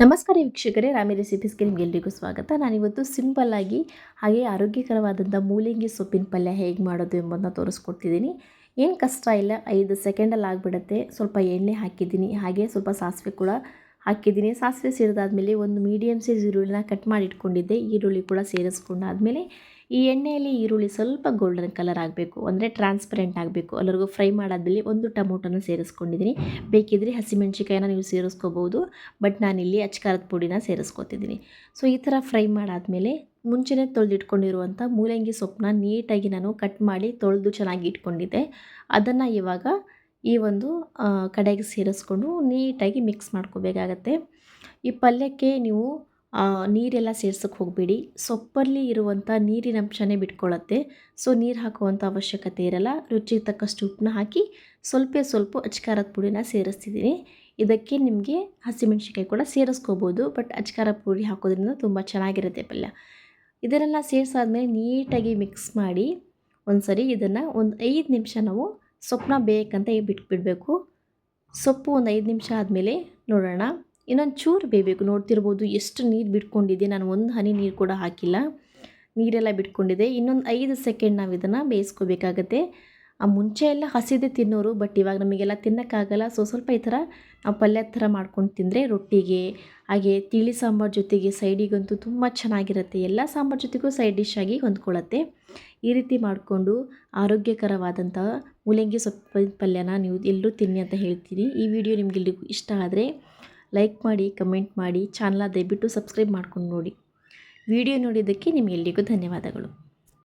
ನಮಸ್ಕಾರ ವೀಕ್ಷಕರೇ ರಾಮಿ ರೆಸಿಪೀಸ್ಗೆ ನಿಮಗೆಲ್ಲರಿಗೂ ಸ್ವಾಗತ. ನಾನಿವತ್ತು ಸಿಂಪಲ್ಲಾಗಿ ಹಾಗೆ ಆರೋಗ್ಯಕರವಾದಂಥ ಮೂಲಂಗಿ ಸೊಪ್ಪಿನ ಪಲ್ಯ ಹೇಗೆ ಮಾಡೋದು ಎಂಬುದನ್ನ ತೋರಿಸ್ಕೊಡ್ತಿದ್ದೀನಿ. ಏನು ಕಷ್ಟ ಇಲ್ಲ, ಐದು ಸೆಕೆಂಡಲ್ಲಿ ಆಗಿಬಿಡುತ್ತೆ. ಸ್ವಲ್ಪ ಎಣ್ಣೆ ಹಾಕಿದ್ದೀನಿ, ಹಾಗೆ ಸ್ವಲ್ಪ ಸಾಸಿವೆ ಕೂಡ ಹಾಕಿದ್ದೀನಿ. ಸಾಸಿವೆ ಸೇರಿದಾದ್ಮೇಲೆ ಒಂದು ಮೀಡಿಯಮ್ ಸೈಜ್ ಈರುಳ್ಳಿನ ಕಟ್ ಮಾಡಿ ಇಟ್ಕೊಂಡಿದ್ದೆ. ಈರುಳ್ಳಿ ಕೂಡ ಸೇರಿಸ್ಕೊಂಡಾದ್ಮೇಲೆ ಈ ಎಣ್ಣೆಯಲ್ಲಿ ಈರುಳ್ಳಿ ಸ್ವಲ್ಪ ಗೋಲ್ಡನ್ ಕಲರ್ ಆಗಬೇಕು, ಅಂದರೆ ಟ್ರಾನ್ಸ್ಪರೆಂಟ್ ಆಗಬೇಕು. ಎಲ್ಲರಿಗೂ ಫ್ರೈ ಮಾಡೋದ್ರಲ್ಲಿ ಒಂದು ಟೊಮೊಟೊನ ಸೇರಿಸ್ಕೊಂಡಿದ್ದೀನಿ. ಬೇಕಿದ್ರೆ ಹಸಿಮೆಣ್ಸಿಕಾಯಿನ ನೀವು ಸೇರಿಸ್ಕೋಬೋದು ಬಟ್ ನಾನಿಲ್ಲಿ ಅಚ್ಕಾರದ ಪುಡಿನ ಸೇರಿಸ್ಕೊತಿದ್ದೀನಿ. ಸೊ ಈ ಥರ ಫ್ರೈ ಮಾಡಾದ್ಮೇಲೆ ಮುಂಚೆನೇ ತೊಳೆದಿಟ್ಕೊಂಡಿರುವಂಥ ಮೂಲಂಗಿ ಸೊಪ್ಪನ್ನ ನೀಟಾಗಿ ನಾನು ಕಟ್ ಮಾಡಿ ತೊಳೆದು ಚೆನ್ನಾಗಿ ಇಟ್ಕೊಂಡಿದ್ದೆ. ಅದನ್ನು ಇವಾಗ ಈ ಒಂದು ಕಡೆಗೆ ಸೇರಿಸ್ಕೊಂಡು ನೀಟಾಗಿ ಮಿಕ್ಸ್ ಮಾಡ್ಕೋಬೇಕಾಗತ್ತೆ. ಈ ಪಲ್ಯಕ್ಕೆ ನೀವು ನೀರೆಲ್ಲ ಸೇರ್ಸೋಕ್ಕೆ ಹೋಗಬೇಡಿ. ಸೊಪ್ಪಲ್ಲಿ ಇರುವಂಥ ನೀರಿನ ಅಂಶನೇ ಬಿಟ್ಕೊಳ್ಳುತ್ತೆ ಸೊ, ನೀರು ಹಾಕುವಂಥ ಅವಶ್ಯಕತೆ ಇರಲ್ಲ. ರುಚಿಗೆ ತಕ್ಕಷ್ಟು ಉಪ್ಪನ್ನ ಹಾಕಿ ಸ್ವಲ್ಪ ಸ್ವಲ್ಪ ಅಚ್ಕಾರದ ಪುಡಿನ ಸೇರಿಸ್ತಿದ್ದೀನಿ ಇದಕ್ಕೆ ನಿಮಗೆ ಹಸಿಮೆಣ್ಸಿಕಾಯಿ ಕೂಡ ಸೇರಿಸ್ಕೋಬೋದು. ಬಟ್ ಅಚ್ಕಾರ ಪುಡಿ ಹಾಕೋದ್ರಿಂದ ತುಂಬ ಚೆನ್ನಾಗಿರುತ್ತೆ ಪಲ್ಯ. ಇದನ್ನೆಲ್ಲ ಸೇರಿಸಾದ್ಮೇಲೆ ನೀಟಾಗಿ ಮಿಕ್ಸ್ ಮಾಡಿ ಒಂದು ಸರಿ ಇದನ್ನು ಒಂದು ಐದು ನಿಮಿಷ ನಾವು ಸೊಪ್ಪನ್ನ ಬೇಕಂತ ಬಿಟ್ಬಿಡಬೇಕು. ಸೊಪ್ಪು ಒಂದು ಐದು ನಿಮಿಷ ಆದಮೇಲೆ ನೋಡೋಣ. ಇನ್ನೊಂದು ಚೂರು ಬೇಯಬೇಕು. ನೋಡ್ತಿರ್ಬೋದು ಎಷ್ಟು ನೀರು ಬಿಟ್ಕೊಂಡಿದೆ. ನಾನು ಒಂದು ಹನಿ ನೀರು ಕೂಡ ಹಾಕಿಲ್ಲ. ನೀರೆಲ್ಲ ಬಿಟ್ಕೊಂಡಿದೆ. ಇನ್ನೊಂದು ಐದು ಸೆಕೆಂಡ್ ನಾವು ಇದನ್ನು ಬೇಯಿಸ್ಕೋಬೇಕಾಗತ್ತೆ. ಆ ಮುಂಚೆ ಎಲ್ಲ ಹಸಿದೆ ತಿನ್ನೋರು, ಬಟ್ ಇವಾಗ ನಮಗೆಲ್ಲ ತಿನ್ನೋಕ್ಕಾಗಲ್ಲ. ಸೊ ಸ್ವಲ್ಪ ಈ ಥರ ನಾವು ಪಲ್ಯ ಥರ ಮಾಡ್ಕೊಂಡು ತಿಂದರೆ ರೊಟ್ಟಿಗೆ, ಹಾಗೆ ತಿಳಿ ಸಾಂಬಾರು ಜೊತೆಗೆ ಸೈಡಿಗಂತೂ ತುಂಬ ಚೆನ್ನಾಗಿರುತ್ತೆ. ಎಲ್ಲ ಸಾಂಬಾರು ಜೊತೆಗೂ ಸೈಡ್ ಡಿಶ್ ಆಗಿ ಹೊಂದ್ಕೊಳ್ಳುತ್ತೆ ಈ ರೀತಿ ಮಾಡಿಕೊಂಡು ಆರೋಗ್ಯಕರವಾದಂಥ ಮೂಲಂಗಿ ಸೊಪ್ಪಿನ ಪಲ್ಯನ ನೀವು ಎಲ್ಲರೂ ತಿನ್ನಿ ಅಂತ ಹೇಳ್ತೀನಿ. ಈ ವಿಡಿಯೋ ನಿಮಗೆಲ್ಲರಿಗೂ ಇಷ್ಟ ಆದರೆ ಲೈಕ್ ಮಾಡಿ ಕಮೆಂಟ್ ಮಾಡಿ ಚಾನಲ ದಯವಿಟ್ಟು ಸಬ್ಸ್ಕ್ರೈಬ್ ಮಾಡ್ಕೊಂಡು ನೋಡಿ. ವಿಡಿಯೋ ನೋಡಿದ್ದಕ್ಕೆ ನಿಮಗೆಲ್ಲರಿಗೂ ಧನ್ಯವಾದಗಳು.